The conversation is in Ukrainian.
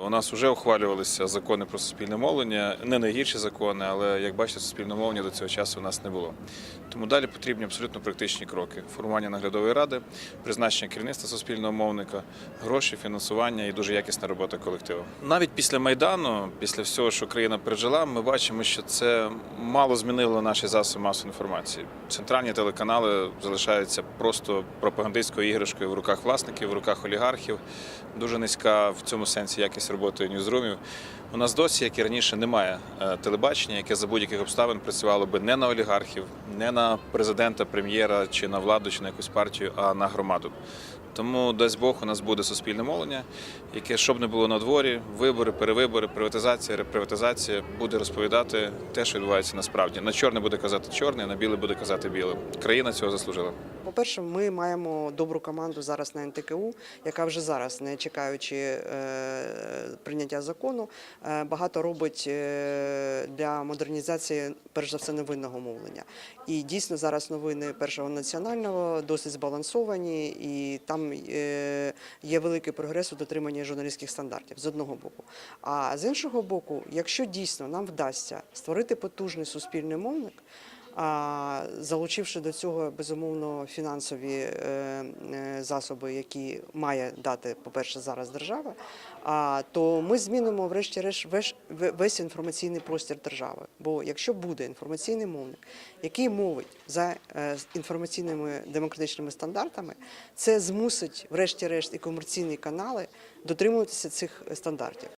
У нас вже ухвалювалися закони про суспільне мовлення, не найгірші закони, але як бачите, суспільне мовлення до цього часу у нас не було. Тому далі потрібні абсолютно практичні кроки: формування наглядової ради, призначення керівництва суспільного мовника, гроші, фінансування і дуже якісна робота колективу. Навіть після майдану, після всього, що країна пережила, ми бачимо, що це мало змінило наші засоби масової інформації. Центральні телеканали залишаються просто пропагандистською іграшкою в руках власників, в руках олігархів. Дуже низька в цьому сенсі якість роботи ньюзрумів. У нас досі, як і раніше, немає е, телебачення, яке за будь-яких обставин працювало би не на олігархів, не на президента, прем'єра чи на владу, чи на якусь партію, а на громаду. Тому дасть Бог, у нас буде суспільне мовлення, яке, щоб не було на дворі, вибори, перевибори, приватизація, реприватизація, буде розповідати те, що відбувається насправді. На чорне буде казати чорне, на біле буде казати біле. Країна цього заслужила. По-перше, ми маємо добру команду зараз на НТКУ, яка вже зараз, не чекаючи е, прийняття закону, багато робить е, для модернізації, перш за все, новинного мовлення. І дійсно зараз новини першого національного досить збалансовані, і там е, є великий прогрес у дотриманні журналістських стандартів з одного боку. А з іншого боку, якщо дійсно нам вдасться створити потужний суспільний мовник. Залучивши до цього безумовно фінансові е, е, засоби, які має дати, по-перше, зараз держава, а то ми змінимо, врешті-решт, весь, інформаційний простір держави. Бо якщо буде інформаційний мовник, який мовить за е, інформаційними демократичними стандартами, це змусить, врешті-решт, і комерційні канали дотримуватися цих стандартів.